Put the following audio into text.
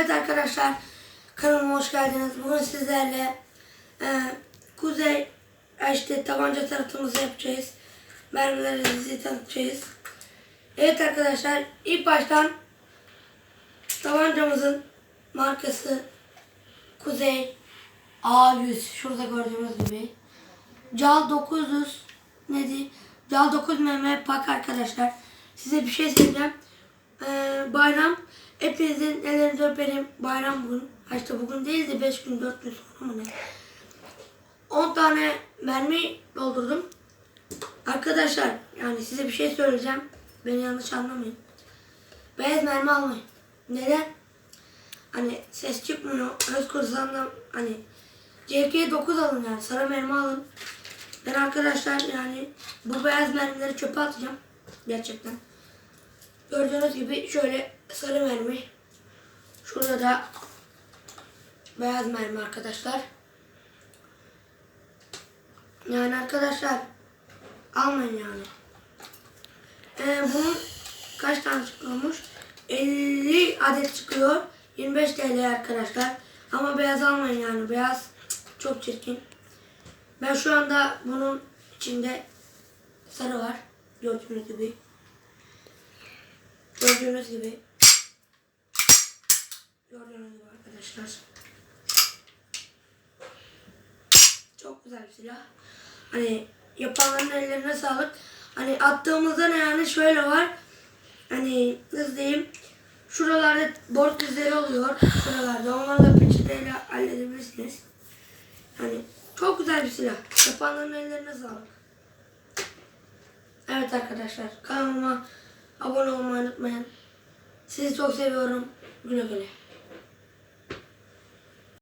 Evet arkadaşlar kanalıma hoş geldiniz. Bugün sizlerle e, kuzey işte tabanca tanıtımımızı yapacağız. Mermilerimizi tanıtacağız. Evet arkadaşlar ilk baştan tabancamızın markası Kuzey A100 şurada gördüğünüz gibi. Cal 900 nedir? Cal 9 mm pak arkadaşlar. Size bir şey söyleyeceğim. Ee, bayram hepinizin ellerini öperim. Bayram bugün. Ha işte bugün değil de 5 gün 4 gün sonra mı ne? 10 tane mermi doldurdum. Arkadaşlar yani size bir şey söyleyeceğim. Beni yanlış anlamayın. Beyaz mermi almayın. Neden? Hani ses çıkmıyor. Öz kursağında hani CK 9 alın yani. Sarı mermi alın. Ben arkadaşlar yani bu beyaz mermileri çöpe atacağım. Gerçekten. Gördüğünüz gibi şöyle sarı mermi. Şurada da beyaz mermi arkadaşlar. Yani arkadaşlar almayın yani. Ee, bunun kaç tane çıkıyormuş? 50 adet çıkıyor. 25 TL arkadaşlar. Ama beyaz almayın yani. Beyaz çok çirkin. Ben şu anda bunun içinde sarı var. Gördüğünüz gibi. Gördüğünüz gibi. Gördüğünüz gibi arkadaşlar. Çok güzel bir silah. Hani yapanların ellerine sağlık. Hani attığımızda ne yani şöyle var. Hani nasıl diyeyim. Şuralarda borç izleri oluyor. Şuralarda. Onları peçeteyle halledebilirsiniz. Hani çok güzel bir silah. Yapanların ellerine sağlık. Evet arkadaşlar kanalıma abone olmayı unutmayın. Sizi çok seviyorum. Güle güle.